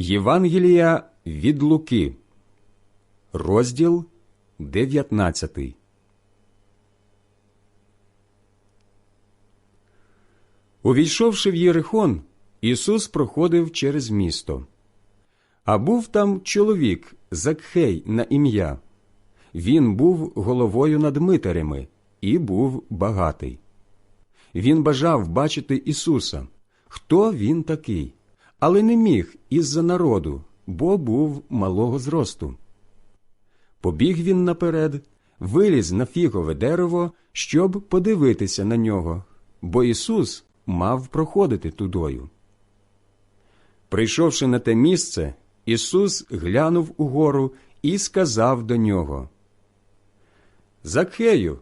Євангелія від Луки, розділ 19. Увійшовши в Єрихон, Ісус проходив через місто. А був там чоловік Закхей на ім'я. Він був головою над митарями і був багатий. Він бажав бачити Ісуса, хто він такий, але не міг із-за народу, бо був малого зросту. Побіг він наперед, виліз на фігове дерево, щоб подивитися на нього, бо Ісус мав проходити тудою. Прийшовши на те місце, Ісус глянув угору і сказав до нього Закхею,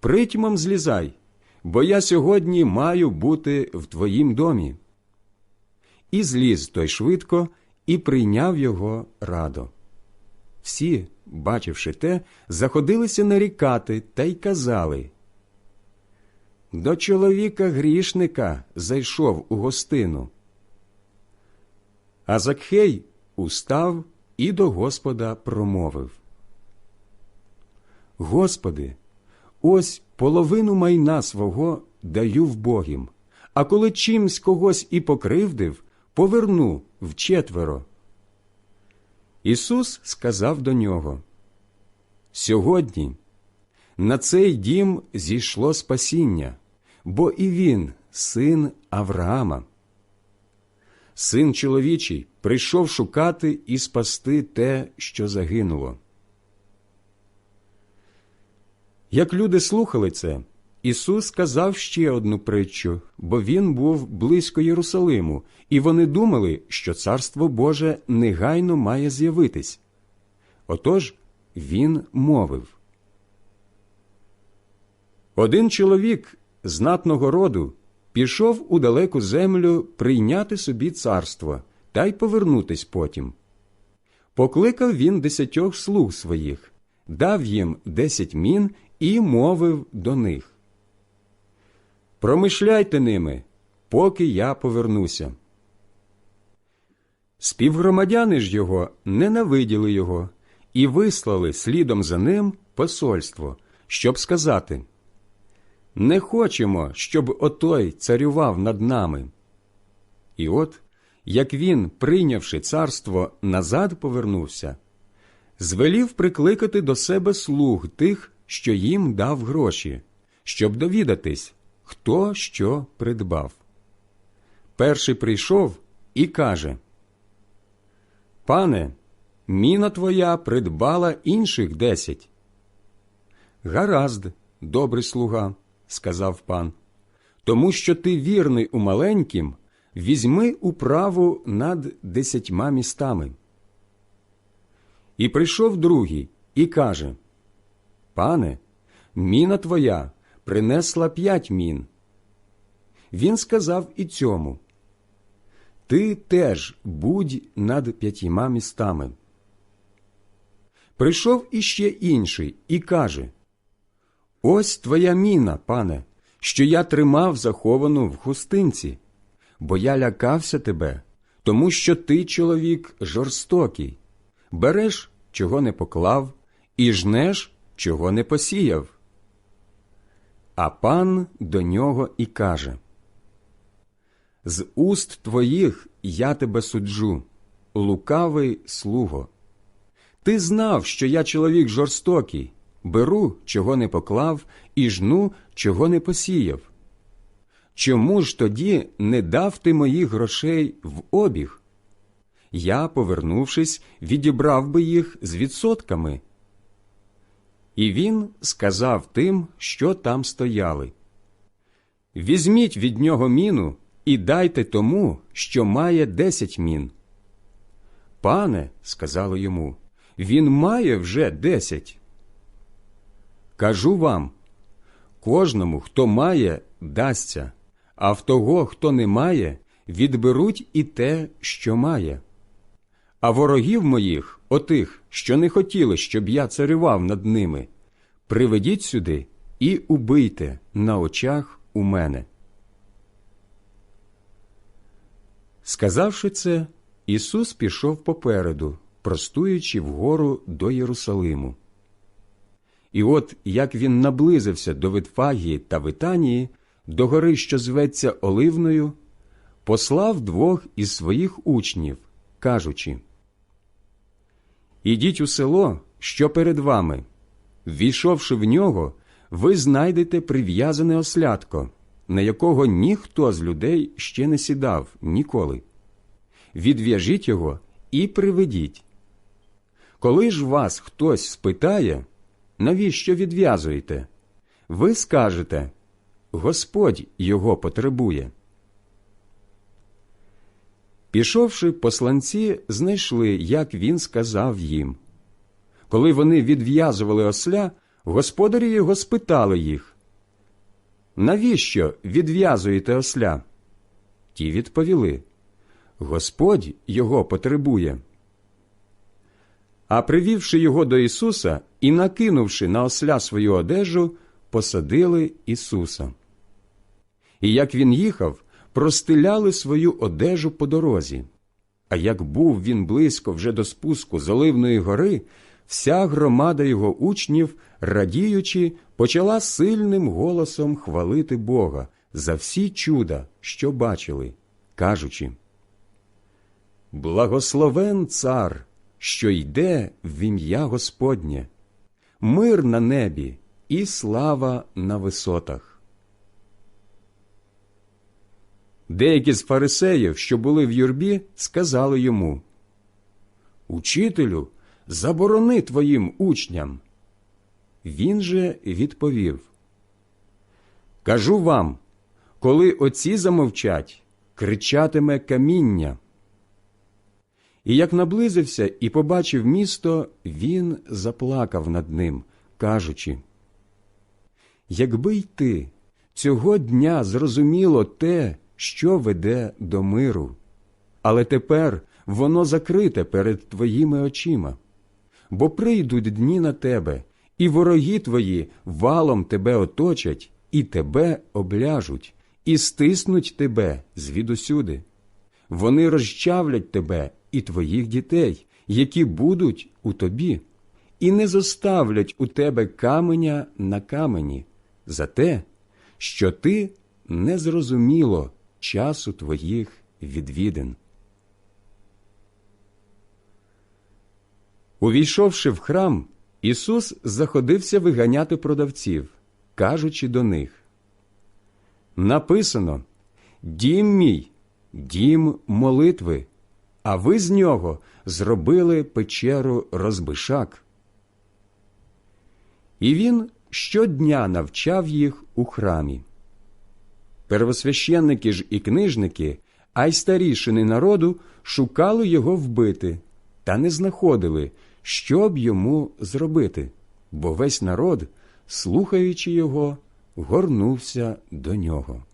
притьмом злізай, бо я сьогодні маю бути в твоїм домі. І зліз той швидко і прийняв його радо. Всі, бачивши те, заходилися нарікати та й казали До чоловіка грішника зайшов у гостину. А Закхей устав і до Господа промовив Господи, ось половину майна свого даю в Богім, а коли чимсь когось і покривдив, поверну вчетверо. Ісус сказав до нього Сьогодні на цей дім зійшло спасіння, бо і він син Авраама. Син чоловічий прийшов шукати і спасти те, що загинуло. Як люди слухали це, Ісус сказав ще одну притчу, бо він був близько Єрусалиму, і вони думали, що Царство Боже негайно має з'явитись. Отож він мовив Один чоловік знатного роду пішов у далеку землю прийняти собі царство та й повернутись потім. Покликав він десятьох слуг своїх, дав їм десять мін і мовив до них Промишляйте ними, поки я повернуся. Співгромадяни ж його ненавиділи його і вислали слідом за ним посольство, щоб сказати Не хочемо, щоб отой царював над нами. І от, як він, прийнявши царство, назад повернувся, звелів прикликати до себе слуг тих, що їм дав гроші, щоб довідатись, хто що придбав. Перший прийшов і каже Пане, міна твоя придбала інших десять. Гаразд, добрий слуга, сказав пан, тому що ти вірний у маленькім, візьми управу над десятьма містами. І прийшов другий і каже Пане, міна твоя принесла п'ять мін. Він сказав і цьому Ти теж будь над п'ятьма містами. Прийшов іще інший і каже Ось твоя міна, пане, що я тримав заховану в хустинці, бо я лякався тебе, тому що ти, чоловік, жорстокий, береш, чого не поклав, і жнеш, чого не посіяв. А пан до нього і каже З уст твоїх я тебе суджу, лукавий слуго. Ти знав, що я чоловік жорстокий, беру, чого не поклав, і жну, чого не посіяв. Чому ж тоді не дав ти моїх грошей в обіг? Я, повернувшись, відібрав би їх з відсотками. І він сказав тим, що там стояли Візьміть від нього міну і дайте тому, що має десять мін. Пане, сказали йому, він має вже десять. Кажу вам кожному, хто має, дасться, а в того, хто не має, відберуть і те, що має. А ворогів моїх, отих, що не хотіли, щоб я царював над ними, приведіть сюди і убийте на очах у мене. Сказавши це, Ісус пішов попереду, простуючи вгору до Єрусалиму. І от як він наблизився до Витфагії та Витанії, до гори, що зветься Оливною, послав двох із своїх учнів, кажучи Ідіть у село, що перед вами. Ввійшовши в нього, ви знайдете прив'язане ослядко, на якого ніхто з людей ще не сідав ніколи. Відв'яжіть його і приведіть. Коли ж вас хтось спитає, навіщо відв'язуєте? Ви скажете Господь його потребує. Пішовши, посланці знайшли, як він сказав їм. Коли вони відв'язували осля, господарі його спитали їх Навіщо відв'язуєте осля? Ті відповіли Господь його потребує. А привівши його до Ісуса і накинувши на осля свою одежу, посадили Ісуса. І як він їхав, простиляли свою одежу по дорозі. А як був він близько вже до спуску з Оливної гори, вся громада його учнів, радіючи, почала сильним голосом хвалити Бога за всі чуда, що бачили, кажучи Благословен цар, що йде в ім'я Господнє, мир на небі і слава на висотах. Деякі з фарисеїв, що були в юрбі, сказали йому Учителю, заборони твоїм учням. Він же відповів Кажу вам, коли оці замовчать, кричатиме каміння. І як наблизився і побачив місто, він заплакав над ним, кажучи Якби й ти цього дня зрозуміло те, що веде до миру, але тепер воно закрите перед твоїми очима, бо прийдуть дні на тебе, і вороги твої валом тебе оточать, і тебе обляжуть, і стиснуть тебе звідусюди. Вони розчавлять тебе і твоїх дітей, які будуть у тобі, і не зоставлять у тебе каменя на камені. За те, що ти не зрозуміло часу твоїх відвідин. Увійшовши в храм, Ісус заходився виганяти продавців, кажучи до них Написано Дім мій, дім молитви, а ви з нього зробили печеру розбишак. І він щодня навчав їх у храмі. Первосвященники ж і книжники, а й старішини народу шукали його вбити, та не знаходили, що б йому зробити, бо весь народ, слухаючи його, горнувся до нього.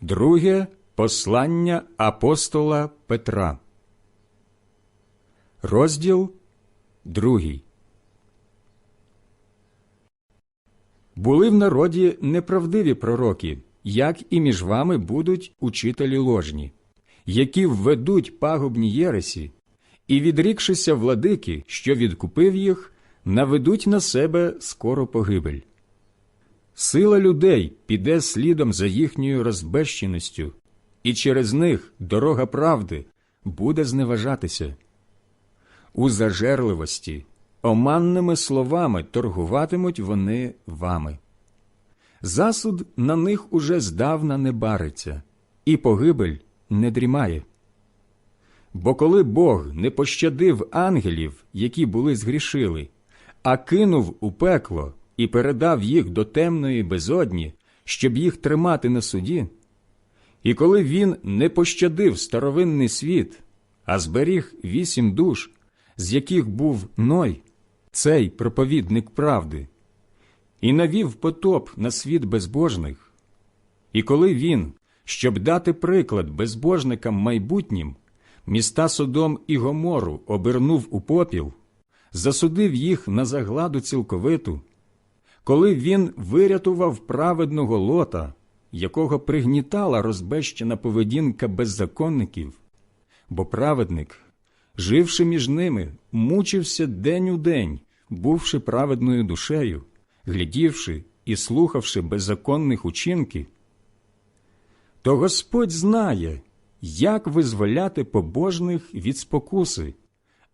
Друге послання апостола Петра. Розділ другий. Були в народі неправдиві пророки, як і між вами будуть учителі ложні, які введуть пагубні єресі, і, відрікшися владики, що відкупив їх, наведуть на себе скоро погибель. Сила людей піде слідом за їхньою розбещеністю, і через них дорога правди буде зневажатися. У зажерливості, оманними словами торгуватимуть вони вами. Засуд на них уже здавна не бариться, і погибель не дрімає. Бо коли Бог не пощадив ангелів, які були згрішили, а кинув у пекло і передав їх до темної безодні, щоб їх тримати на суді, і коли він не пощадив старовинний світ, а зберіг вісім душ, з яких був Ной, цей проповідник правди, і навів потоп на світ безбожних, і коли він, щоб дати приклад безбожникам майбутнім, міста Содом і Гомору обернув у попіл, засудив їх на загладу цілковиту, коли він вирятував праведного лота, якого пригнітала розбещена поведінка беззаконників, бо праведник, живши між ними, мучився день у день, бувши праведною душею, глядівши і слухавши беззаконних учинків, то Господь знає, як визволяти побожних від спокуси,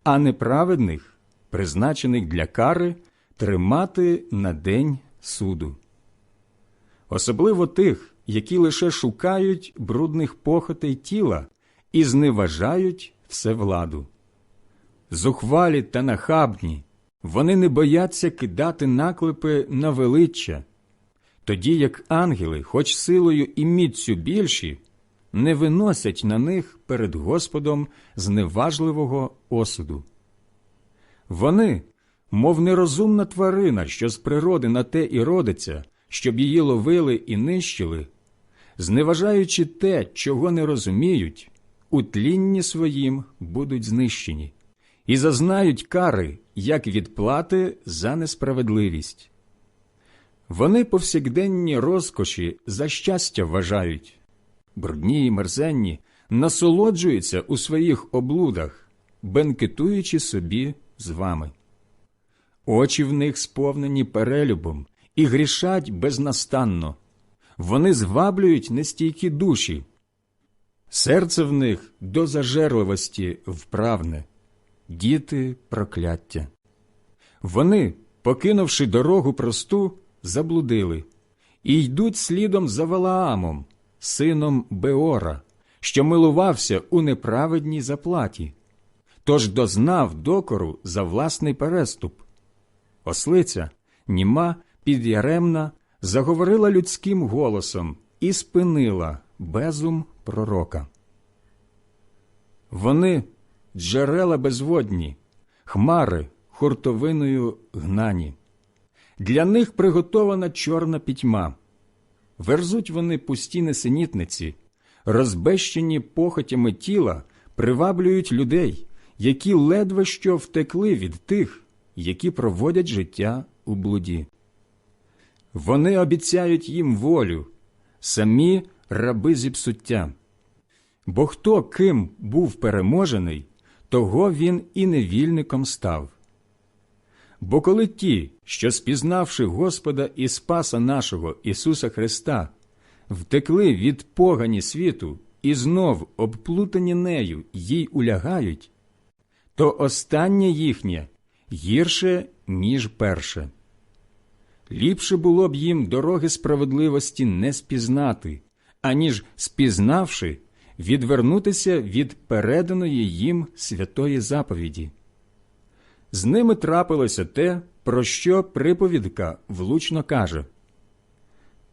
а неправедних, призначених для кари, тримати на день суду. Особливо тих, які лише шукають брудних похотей тіла і зневажають всевладу. Зухвалі та нахабні, вони не бояться кидати наклепи на величчя, тоді як ангели, хоч силою і міцю більші, не виносять на них перед Господом зневажливого осуду. Вони, мов нерозумна тварина, що з природи на те і родиться, щоб її ловили і нищили, зневажаючи те, чого не розуміють, у тлінні своїм будуть знищені і зазнають кари, як відплати за несправедливість. Вони повсякденні розкоші за щастя вважають, брудні й мерзенні, насолоджуються у своїх облудах, бенкетуючи собі з вами. Очі в них сповнені перелюбом і грішать безнастанно, вони зваблюють нестійкі душі, серце в них до зажерливості вправне, діти прокляття. Вони, покинувши дорогу просту, заблудили і йдуть слідом за Валаамом, сином Беора, що милувався у неправедній заплаті, тож дознав докору за власний переступ. Ослиця, німа, підяремна, заговорила людським голосом і спинила безум пророка. Вони джерела безводні, хмари хуртовиною гнані. Для них приготована чорна пітьма. Верзуть вони пусті несенітниці, розбещені похотями тіла, приваблюють людей, які ледве що втекли від тих, які проводять життя у блуді. Вони обіцяють їм волю, самі раби зіпсуття. Бо хто ким був переможений, того він і невільником став. Бо коли ті, що спізнавши Господа і Спаса нашого Ісуса Христа, втекли від погані світу і знов обплутані нею їй улягають, то останнє їхнє гірше, ніж перше. Ліпше було б їм дороги справедливості не спізнати, аніж спізнавши, відвернутися від переданої їм святої заповіді. З ними трапилося те, про що приповідка влучно каже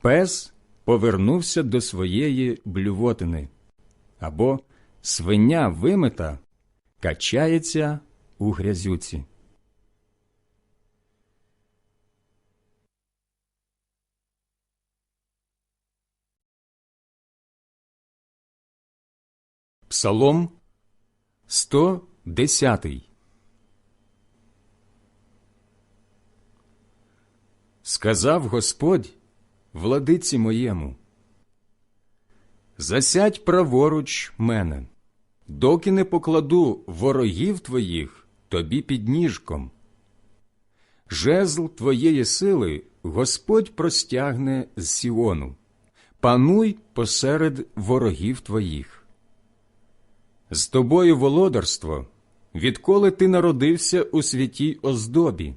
Пес повернувся до своєї блювотини, або свиня вимита качається у грязюці. Псалом 110 Сказав Господь владиці моєму, Засядь праворуч мене, доки не покладу ворогів твоїх тобі під ніжком. Жезл твоєї сили Господь простягне з Сіону, пануй посеред ворогів твоїх. З тобою володарство, відколи ти народився у святій оздобі.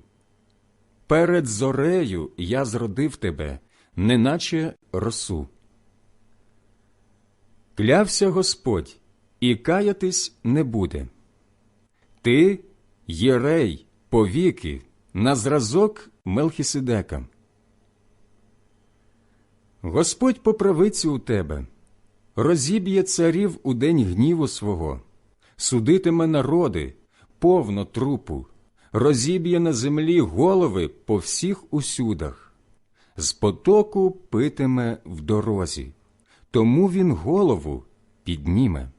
Перед зорею я зродив тебе, неначе росу. Клявся Господь, і каятись не буде. Ти єрей повіки, на зразок Мелхіседека. Господь по правиці у тебе, розіб'є царів у день гніву свого, судитиме народи, повно трупу розіб'є на землі голови по всіх усюдах, з потоку питиме в дорозі, тому він голову підніме.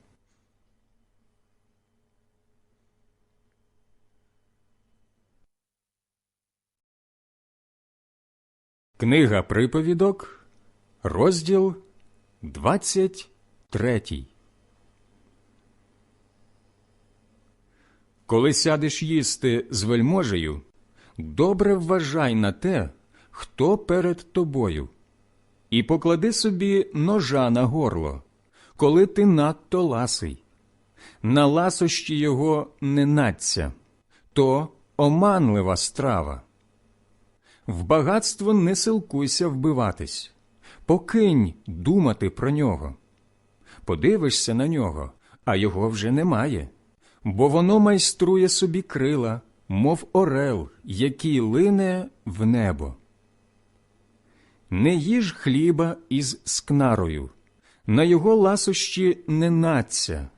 Книга приповідок, розділ 23. Коли сядеш їсти з вельможею, добре вважай на те, хто перед тобою, і поклади собі ножа на горло, коли ти надто ласий. На ласощі його не надця, то оманлива страва. В багатство не силкуйся вбиватись, покинь думати про нього. Подивишся на нього, а його вже немає, бо воно майструє собі крила, мов орел, який лине в небо. Не їж хліба із скнарою, на його ласощі не надця,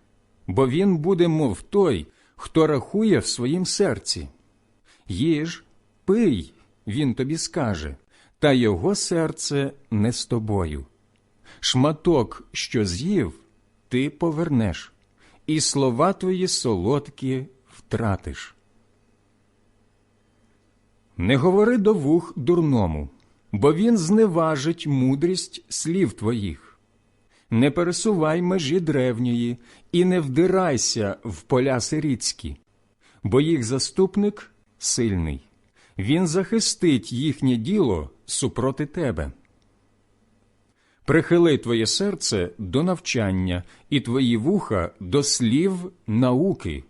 бо він буде, мов той, хто рахує в своїм серці. Їж, пий, він тобі скаже, та його серце не з тобою. Шматок, що з'їв, ти повернеш, і слова твої солодкі втратиш. Не говори до вух дурному, бо він зневажить мудрість слів твоїх. Не пересувай межі древньої і не вдирайся в поля сиріцькі, бо їх заступник сильний, він захистить їхнє діло супроти тебе. Прихили твоє серце до навчання і твої вуха до слів науки.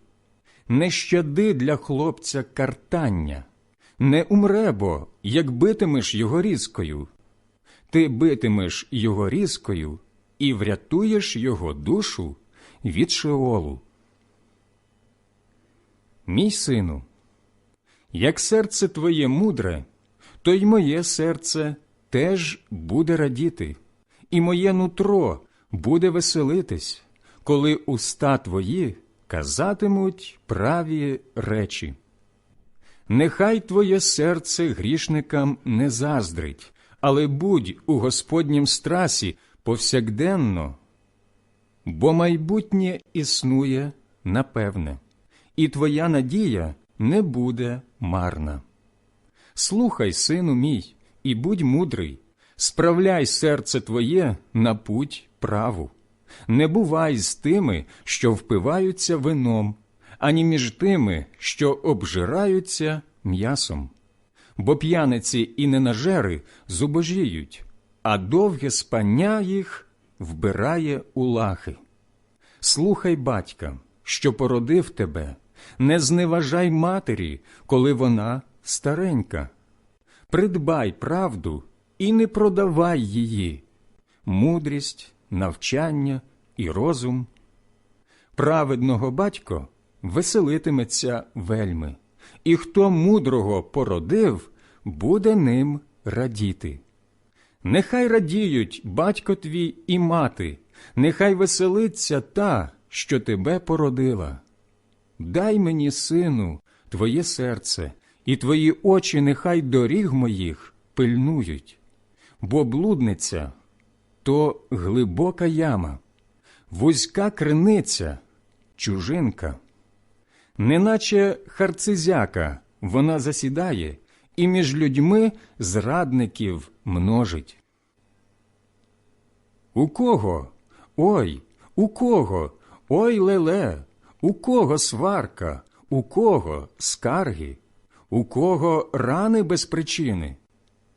Не щади для хлопця картання, не умре бо, як битимеш його різкою. Ти битимеш його різкою і врятуєш його душу від шеолу. Мій сину, як серце твоє мудре, то й моє серце теж буде радіти, і моє нутро буде веселитись, коли уста твої казатимуть праві речі. Нехай твоє серце грішникам не заздрить, але будь у Господнім страсі повсякденно, бо майбутнє існує напевне, і твоя надія не буде марна. Слухай, сину мій, і будь мудрий, справляй серце твоє на путь праву. Не бувай з тими, що впиваються вином, ані між тими, що обжираються м'ясом. Бо п'яниці і ненажери зубожіють, а довге спання їх вбирає у лахи. Слухай батька, що породив тебе, не зневажай матері, коли вона старенька. Придбай правду і не продавай її, мудрість, навчання і розум. Праведного батько веселитиметься вельми, і хто мудрого породив, буде ним радіти. Нехай радіють батько твій і мати, нехай веселиться та, що тебе породила. Дай мені, сину, твоє серце, і твої очі нехай доріг моїх пильнують, бо блудниця то глибока яма, вузька криниця, чужинка. Неначе харцизяка вона засідає і між людьми зрадників множить. У кого? Ой, у кого? Ой леле, у кого сварка, у кого скарги, у кого рани без причини,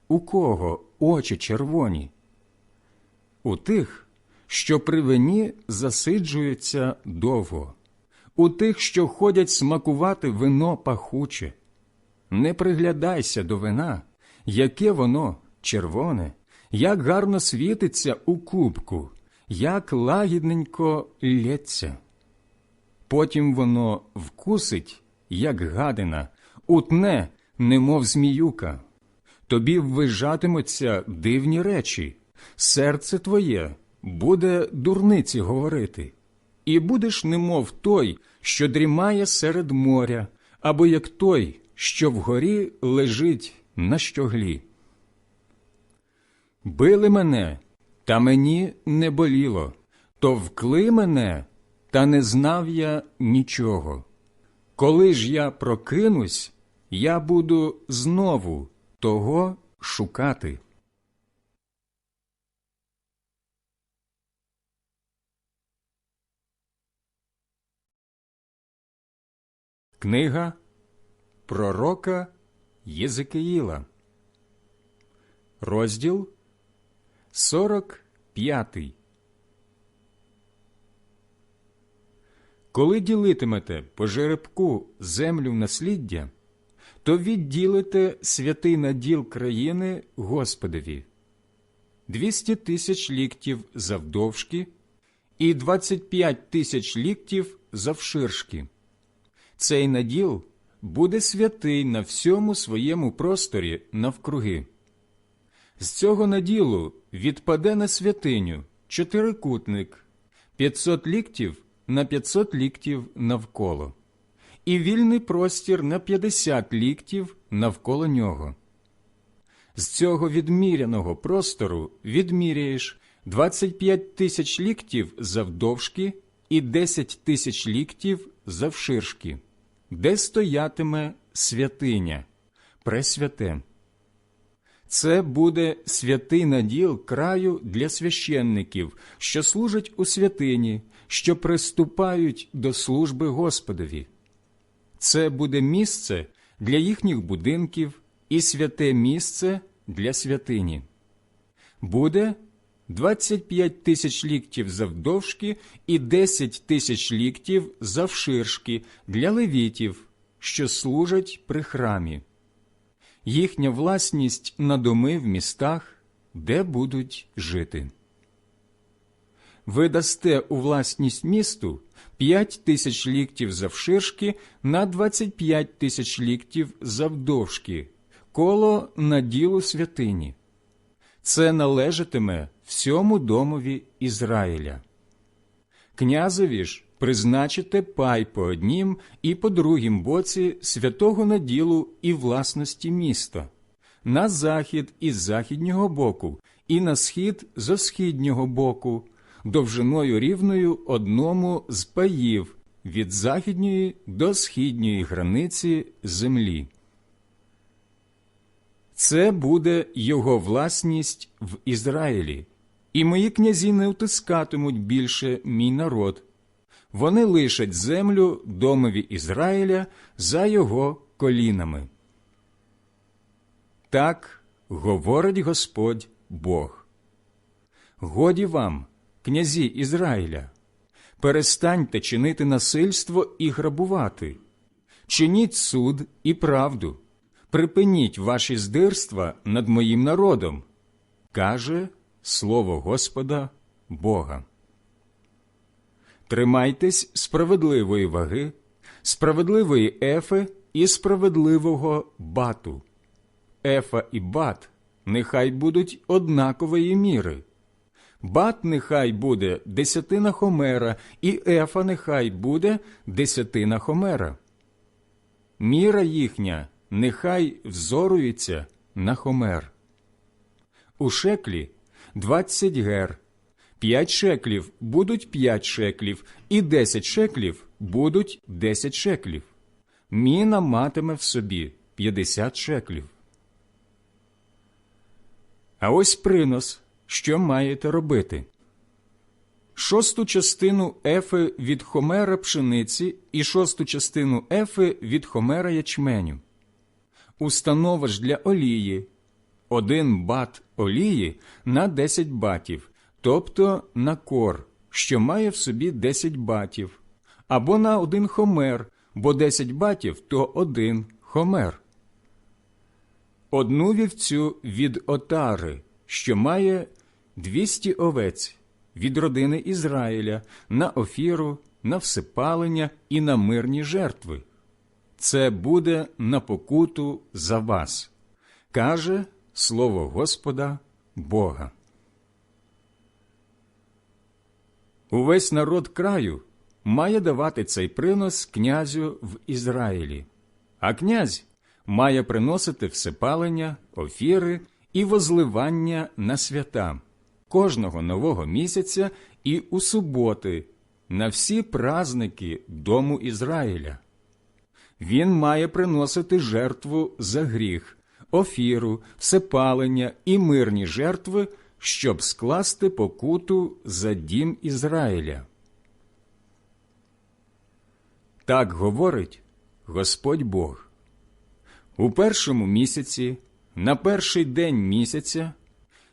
у кого очі червоні? У тих, що при вині засиджуються довго, у тих, що ходять смакувати вино пахуче. Не приглядайся до вина, яке воно червоне, як гарно світиться у кубку, як лагідненько лється. Потім воно вкусить, як гадина, утне, немов зміюка. Тобі ввижатимуться дивні речі, серце твоє буде дурниці говорити, і будеш немов той, що дрімає серед моря, або як той, що вгорі лежить на щоглі. Били мене, та мені не боліло, то вкли мене, та не знав я нічого. Коли ж я прокинусь, я буду знову того шукати. Книга Пророка Єзикиїла, розділ 45. Коли ділитимете по жеребку землю насліддя, то відділите святий наділ країни Господові 200 тисяч ліктів завдовжки і 25 тисяч ліктів завширшки. Цей наділ буде святий на всьому своєму просторі навкруги. З цього наділу відпаде на святиню чотирикутник 500 ліктів на 500 ліктів навколо, і вільний простір на 50 ліктів навколо нього. З цього відміряного простору відміряєш 25 тисяч ліктів завдовжки і 10 тисяч ліктів завширшки, де стоятиме святиня, пресвяте. Це буде святий наділ краю для священників, що служать у святині, що приступають до служби Господові. Це буде місце для їхніх будинків і святе місце для святині. Буде 25 тисяч ліктів завдовжки і 10 тисяч ліктів завширшки для левітів, що служать при храмі. Їхня власність на доми в містах, де будуть жити. Ви дасте у власність місту 5 тисяч ліктів завширшки на 25 тисяч ліктів завдовжки, коло наділу святині. Це належатиме всьому домові Ізраїля. Князеві ж призначите пай по однім і по другім боці святого наділу і власності міста, на захід із західнього боку, і на схід зо східнього боку, довжиною рівною одному з паїв від західньої до східньої границі землі. Це буде його власність в Ізраїлі, і мої князі не втискатимуть більше мій народ. Вони лишать землю домові Ізраїля за його колінами. Так говорить Господь Бог. Годі вам, князі Ізраїля, перестаньте чинити насильство і грабувати, чиніть суд і правду припиніть ваші здирства над моїм народом, каже слово Господа Бога. Тримайтесь справедливої ваги, справедливої ефи і справедливого бату. Ефа і бат нехай будуть однакової міри. Бат нехай буде десятина хомера, і ефа нехай буде десятина хомера. Міра їхня нехай взорується на хомер. У шеклі двадцять гер, п'ять шеклів будуть п'ять шеклів, і десять шеклів будуть десять шеклів. Міна матиме в собі п'ятдесят шеклів. А ось принос, що маєте робити. Шосту частину ефи від хомера пшениці і шосту частину ефи від хомера ячменю установиш для олії один бат олії на 10 батів, тобто на кор, що має в собі 10 батів, або на один хомер, бо 10 батів то один хомер. Одну вівцю від отари, що має 200 овець від родини Ізраїля на офіру, на всипалення і на мирні жертви це буде на покуту за вас, каже слово Господа Бога. Увесь народ краю має давати цей принос князю в Ізраїлі, а князь має приносити всепалення, офіри і возливання на свята кожного нового місяця і у суботи на всі праздники дому Ізраїля він має приносити жертву за гріх, офіру, всепалення і мирні жертви, щоб скласти покуту за дім Ізраїля. Так говорить Господь Бог. У першому місяці, на перший день місяця,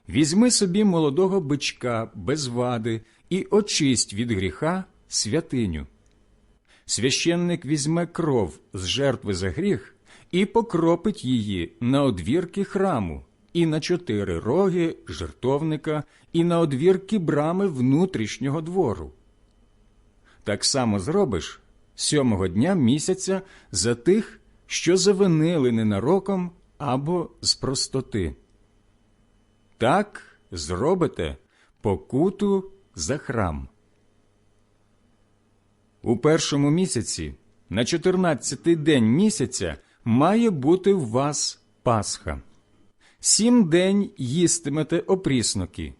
візьми собі молодого бичка без вади і очисть від гріха святиню. Священник візьме кров з жертви за гріх і покропить її на одвірки храму, і на чотири роги жертовника, і на одвірки брами внутрішнього двору. Так само зробиш сьомого дня місяця за тих, що завинили ненароком або з простоти. Так зробите покуту за храм. У першому місяці, на чотирнадцятий день місяця, має бути в вас Пасха. Сім день їстимете опрісноки.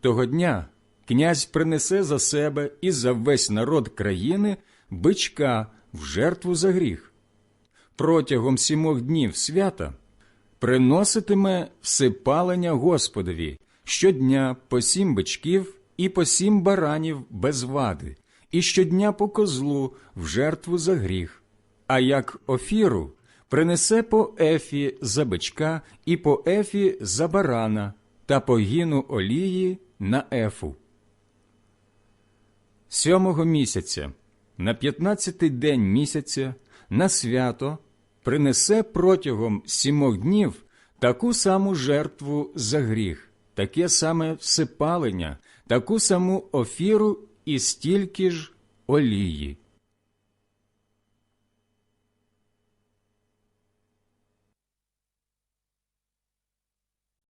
Того дня князь принесе за себе і за весь народ країни бичка в жертву за гріх. Протягом сімох днів свята приноситиме всипалення Господові щодня по сім бичків і по сім баранів без вади, і щодня по козлу в жертву за гріх, а як офіру принесе по ефі за бичка і по ефі за барана та по гіну олії на ефу. Сьомого місяця, на п'ятнадцятий день місяця, на свято принесе протягом сімох днів таку саму жертву за гріх, таке саме всипалення, таку саму офіру і стільки ж олії.